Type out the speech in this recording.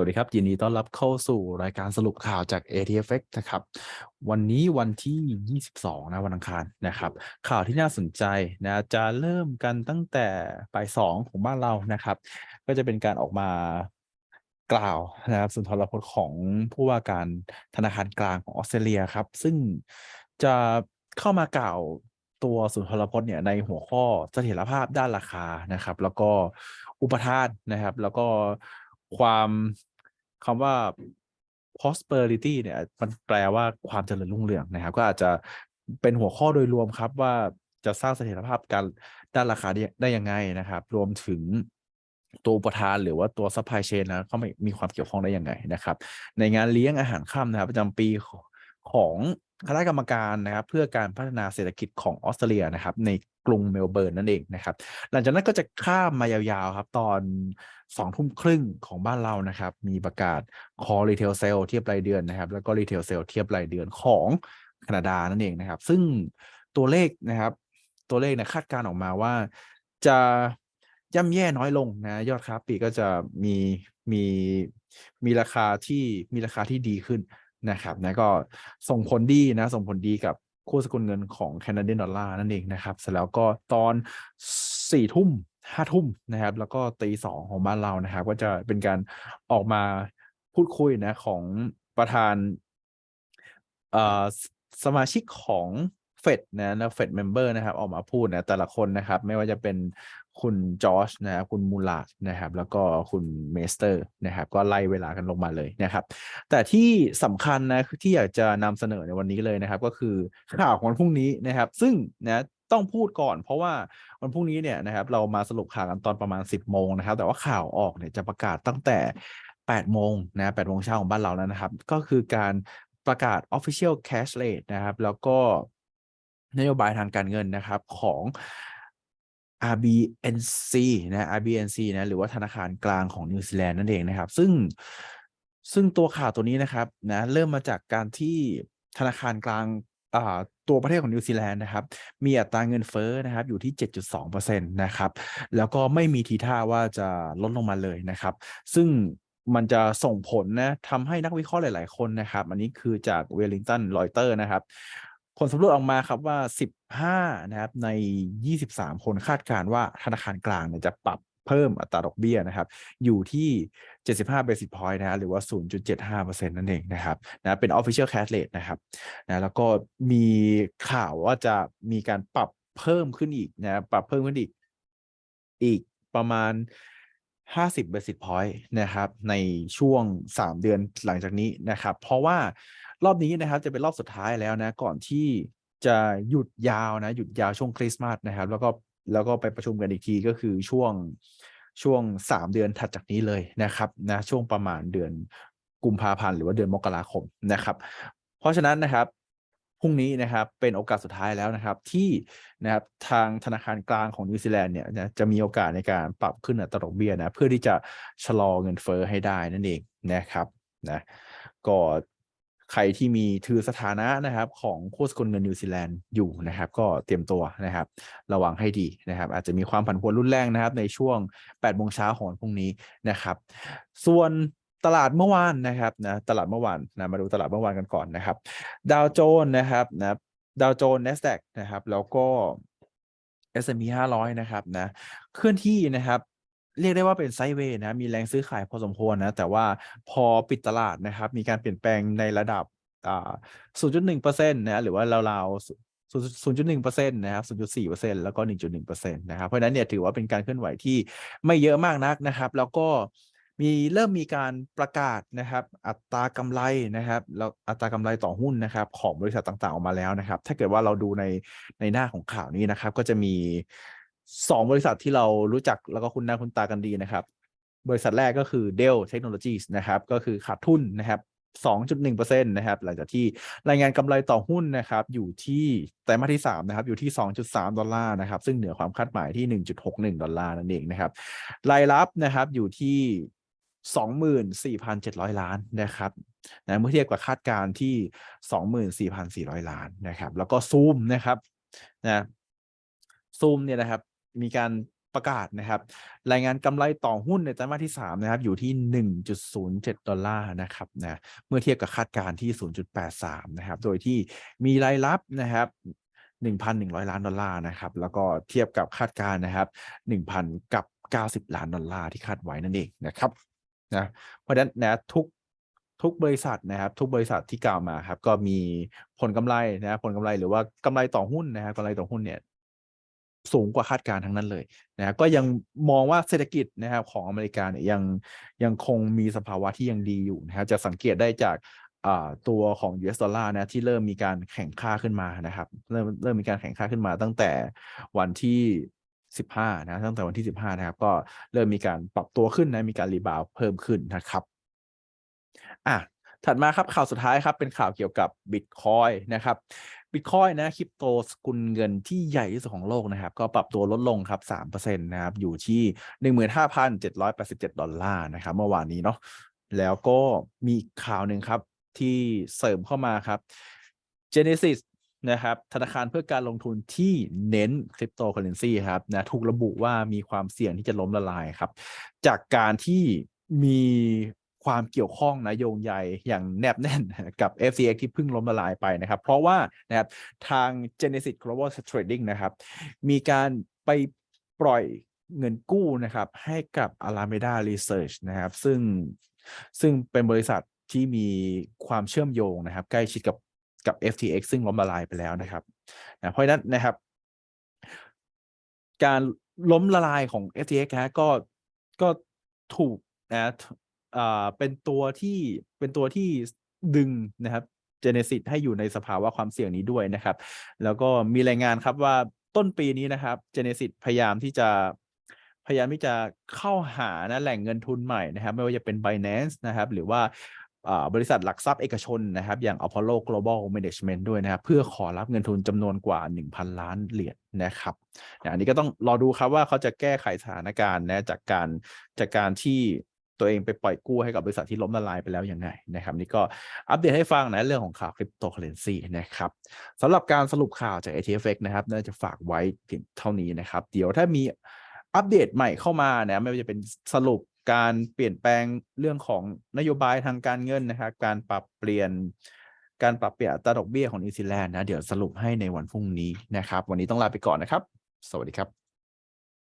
วัสดีครับ ยินดีต้อนรับเข้าสู่รายการสรุปข่าวจาก ATFX นะครับ วันนี้วันที่ 22 นะวันอังคารนะครับ ข่าวที่น่าสนใจนะจะเริ่มกันตั้งแต่บ่ายสองของบ้านเรานะครับ ก็จะเป็นการออกมากล่าวนะครับสุนทรพจน์ของผู้ว่าการธนาคารกลางของออสเตรเลียครับ ซึ่งจะเข้ามากล่าวตัวสุนทรพจน์เนี่ยในหัวข้อเสถียรภาพด้านราคานะครับ แล้วก็อุปทานนะครับ แล้วก็ความ คำว่า prosperity เนี่ย มันแปลว่าความเจริญรุ่งเรืองนะครับ ก็อาจจะเป็นหัวข้อโดยรวมครับว่าจะสร้างเสถียรภาพการด้านราคาได้ไดยังไงนะครับ รวมถึงตัวอุปทานหรือว่าตัว supply chain นะเขาไม่มีความเกี่ยวข้องได้ยังไงนะครับ ในงานเลี้ยงอาหารค่ำนะครับประจำปีของคณะกรรมการนะครับ เพื่อการพัฒนาเศรษฐกิจของออสเตรเลียนะครับ ใน กรุงเมลเบิร์นนั่นเองนะครับ หลังจากนั้นก็จะข้ามมายาวๆครับตอนสองทุ่มครึ่งของบ้านเรานะครับ มีประกาศ Core Retail Sale เทียบรายเดือนนะครับ แล้วก็ Retail Sale เทียบรายเดือนของแคนาดานั่นเองนะครับ ซึ่งตัวเลขนะครับ ตัวเลขนี่ยคาดการณ์ออกมาว่าจะย่ำแย่น้อยลงนะ ยอดค้าปลีกก็จะมีมีมีราคาที่มีราคาที่ดีขึ้นนะครับนะก็ส่งผลดีนะ ส่งผลดีกับ คู่สกุลเงินของแคนาเดียนดอลลาร์นั่นเองนะครับ เสร็จแล้วก็ตอนสี่ทุ่มห้าทุ่มนะครับ แล้วก็ตีสองของบ้านเรานะครับ ก็จะเป็นการออกมาพูดคุยนะของประธานสมาชิกของ เฟดนะนะเฟดเมมเบอร์นะครับออกมาพูดนะแต่ละคนนะครับไม่ว่าจะเป็นคุณจอชนะครับคุณมูลาดนะครับแล้วก็คุณเมสเตอร์นะครับก็ไล่เวลากันลงมาเลยนะครับ แต่ที่สำคัญนะที่อยากจะนำเสนอในวันนี้เลยนะครับก็คือข่าวของวันพรุ่งนี้นะครับ ซึ่งนะต้องพูดก่อนเพราะว่าวันพรุ่งนี้เนี่ยนะครับเรามาสรุปข่าวกันตอนประมาณ 10 โมงนะครับ แต่ว่าข่าวออกเนี่ยจะประกาศตั้งแต่ 8 โมงนะ8โมงเช้าของบ้านเราแล้วนะครับ ก็คือการประกาศ official cash rate นะครับ แล้วก็ นโยบายทางการเงินนะครับของ RBNC นะ RBNC นะหรือว่าธนาคารกลางของนิวซีแลนด์นั่นเองนะครับ ซึ่งซึ่งตัวข่าวตัวนี้นะครับนะเริ่มมาจากการที่ธนาคารกลางอ่าตัวประเทศของนิวซีแลนด์นะครับ มีอัตราเงินเฟ้อนะครับอยู่ที่ 7.2%นะครับ แล้วก็ไม่มีทีท่าว่าจะลดลงมาเลยนะครับ ซึ่งมันจะส่งผลนะทำให้นักวิเคราะห์หลาย ๆ คนนะครับ อันนี้คือจากเวลลิงตันรอยเตอร์นะครับ ผลสำรวจออกมาครับว่า 15 นะครับ ใน 23 คนคาดการณ์ว่าธนาคารกลางจะปรับเพิ่มอัตราดอกเบี้ยนะครับ อยู่ที่ 75 basis point นะหรือว่า 0.75%นั่นเองนะครับนะเป็น official cash rate นะครับนะแล้วก็มีข่าวว่าจะมีการปรับเพิ่มขึ้นอีกนะปรับเพิ่มขึ้นอีก อีกประมาณ 50 basis point นะครับ ในช่วง 3 เดือนหลังจากนี้นะครับ เพราะว่า รอบนี้นะครับจะเป็นรอบสุดท้ายแล้วนะก่อนที่จะหยุดยาวนะหยุดยาวช่วงคริสต์มาสนะครับ แล้วก็แล้วก็ไปประชุมกันอีกทีก็คือช่วงช่วง 3 เดือนถัดจากนี้เลยนะครับนะช่วงประมาณเดือนกุมภาพันธ์หรือว่าเดือนมกราคมนะครับ เพราะฉะนั้นนะครับพรุ่งนี้นะครับเป็นโอกาสสุดท้ายแล้วนะครับ ที่นะครับทางธนาคารกลางของนิวซีแลนด์เนี่ยนะจะมีโอกาสในการปรับขึ้นอัตราดอกเบี้ยนะเพื่อที่จะชะลอเงินเฟ้อให้ได้นั่นเองนะครับนะก็ ใครที่มีถือสถานะนะครับของโคู่สกุลเงินนิวซีแลนด์อยู่นะครับ ก็เตรียมตัวนะครับ ระวังให้ดีนะครับ อาจจะมีความผันผวนรุนแรงนะครับ ในช่วง8โมงเช้าของพรุ่งนี้นะครับ ส่วนตลาดเมื่อวานนะครับนะตลาดเมื่อวานนะมาดูตลาดเมื่อวานกันก่อนนะครับ ดาวโจนส์นะครับนะดาวโจนส์ NASDAQ นะครับ แล้วก็ S&P 500 นะครับนะเคลื่อนที่นะครับ เรียกได้ว่าเป็นไซด์เวย์นะมีแรงซื้อขายพอสมควรนะแต่ว่าพอปิดตลาดนะครับมีการเปลี่ยนแปลงในระดับอ่า0.1%นะหรือว่าราวๆ0.1%นะครับ 0.4%แล้วก็ 1.1%นะครับ เพราะฉะนั้นเนี่ยถือว่าเป็นการเคลื่อนไหวที่ไม่เยอะมากนักนะครับ แล้วก็มีเริ่มมีการประกาศนะครับ อัตรากำไรนะครับแล้วอัตรากำไรต่อหุ้นนะครับ ของบริษัทต่างๆออกมาแล้วนะครับ ถ้าเกิดว่าเราดูในในหน้าของข่าวนี้นะครับ ก็จะมี 2บริษัทที่เรารู้จักแล้วก็คุณหน้าคุณตากันดีนะครับ บริษัทแรกก็คือ Dell Technologies นะครับ ก็คือขาดทุนนะครับ2.1%นะครับหลังจากที่รายงานกำไรต่อหุ้นนะครับอยู่ที่ไตรมาสที่3นะครับอยู่ที่ 2.3 ดอลลาร์นะครับซึ่งเหนือความคาดหมายที่ 1.61 ดอลลาร์นั่นเองนะครับรายรับนะครับอยู่ที่ 24,700 ล้านนะครับนะเมื่อเทียบกับคาดการณ์ที่ 24,400 ล้านนะครับแล้วก็ซูมนะครับนะซูมเนี่ยนะครับ มีการประกาศนะครับ รายงานกำไรต่อหุ้นในไตรมาสที่ 3 นะครับ อยู่ที่ 1.07 ดอลลาร์นะครับนะเมื่อเทียบกับคาดการณ์ที่ 0.83 นะครับ โดยที่มีรายรับนะครับ1,100 ล้านดอลลาร์นะครับ แล้วก็เทียบกับคาดการณ์นะครับ 1,000 กับ 90 ล้านดอลลาร์ที่คาดไว้นั่นเองนะครับนะเพราะฉะนั้นนะทุกทุกบริษัทนะครับ ทุกบริษัทที่กล่าวมาครับ ก็มีผลกำไรนะครับผลกำไรหรือว่ากำไรต่อหุ้นนะครับกำไรต่อหุ้นเนี่ย สูงกว่าคาดการณ์ทั้งนั้นเลยนะครับก็ยังมองว่าเศรษฐกิจนะครับของอเมริกาเนี่ยยังยังคงมีสภาวะที่ยังดีอยู่นะครับจะสังเกตได้จากตัวของ US ดอลลาร์นะที่เริ่มมีการแข่งค่าขึ้นมานะครับเริ่มเริ่มมีการแข่งค่าขึ้นมาตั้งแต่วันที่15นะตั้งแต่วันที่ 15นะครับก็เริ่มมีการปรับตัวขึ้นนะมีการรีบาวเพิ่มขึ้นนะครับอะถัดมาครับข่าวสุดท้ายครับเป็นข่าวเกี่ยวกับบิตคอยนะครับ บิตคอยนะคริปโตสกุลเงินที่ใหญ่ที่สุดของโลกนะครับ ก็ปรับตัวลดลงครับ3%นะครับ อยู่ที่ 15,787 ดอลลาร์นะครับ เมื่อวานนี้เนาะแล้วก็มีข่าวหนึ่งครับที่เสริมเข้ามาครับ Genesis นะครับธนาคารเพื่อการลงทุนที่เน้นคริปโตเคอเรนซีครับนะถูกระบุว่ามีความเสี่ยงที่จะล้มละลายครับ จากการที่มี ความเกี่ยวข้องนะโยงใยอย่างแนบแน่นกับ FTX ที่เพิ่งล้มละลายไปนะครับ เพราะว่านะครับทาง Genesis Global Trading นะครับ มีการไปปล่อยเงินกู้นะครับให้กับ Alameda Research นะครับ ซึ่งซึ่งเป็นบริษัทที่มีความเชื่อมโยงนะครับ ใกล้ชิดกับกับ FTX ซึ่งล้มละลายไปแล้วนะครับนะเพราะฉะนั้นนะครับ การล้มละลายของ FTX นะก็ก็ถูกนะ อ่าเป็นตัวที่เป็นตัวที่ดึงนะครับ Genesis ให้อยู่ในสภาวะความเสี่ยงนี้ด้วยนะครับ แล้วก็มีรายงานครับว่าต้นปีนี้นะครับ Genesis พยายามที่จะพยายามที่จะเข้าหานะแหล่งเงินทุนใหม่นะครับ ไม่ว่าจะเป็น Binance นะครับ หรือว่าอ่าบริษัทหลักทรัพย์เอกชนนะครับ อย่าง Apollo Global Management ด้วยนะครับ เพื่อขอรับเงินทุนจำนวนกว่า 1,000 ล้านเหรียญนะครับอันนี้ก็ต้องรอดูครับว่าเขาจะแก้ไขสถานการณ์นะจากการจากการที่ ตัวเองไปปล่อยกู้ให้กับบริษัทที่ล้มละลายไปแล้วยังไงนะครับ นี่ก็อัปเดตให้ฟังนะเรื่องของข่าวคริปโตเคอเรนซีนะครับสำหรับการสรุปข่าวจาก ATFX นะครับน่าจะฝากไว้เพียงเท่านี้นะครับ เดี๋ยวถ้ามีอัปเดตใหม่เข้ามานะไม่ว่าจะเป็นสรุปการเปลี่ยนแปลงเรื่องของนโยบายทางการเงินนะครับการปรับเปลี่ยนการปรับเปลี่ยนอัตราดอกเบี้ยของนิวซีแลนด์นะเดี๋ยวสรุปให้ในวันพรุ่งนี้นะครับ วันนี้ต้องลาไปก่อนนะครับ สวัสดีครับ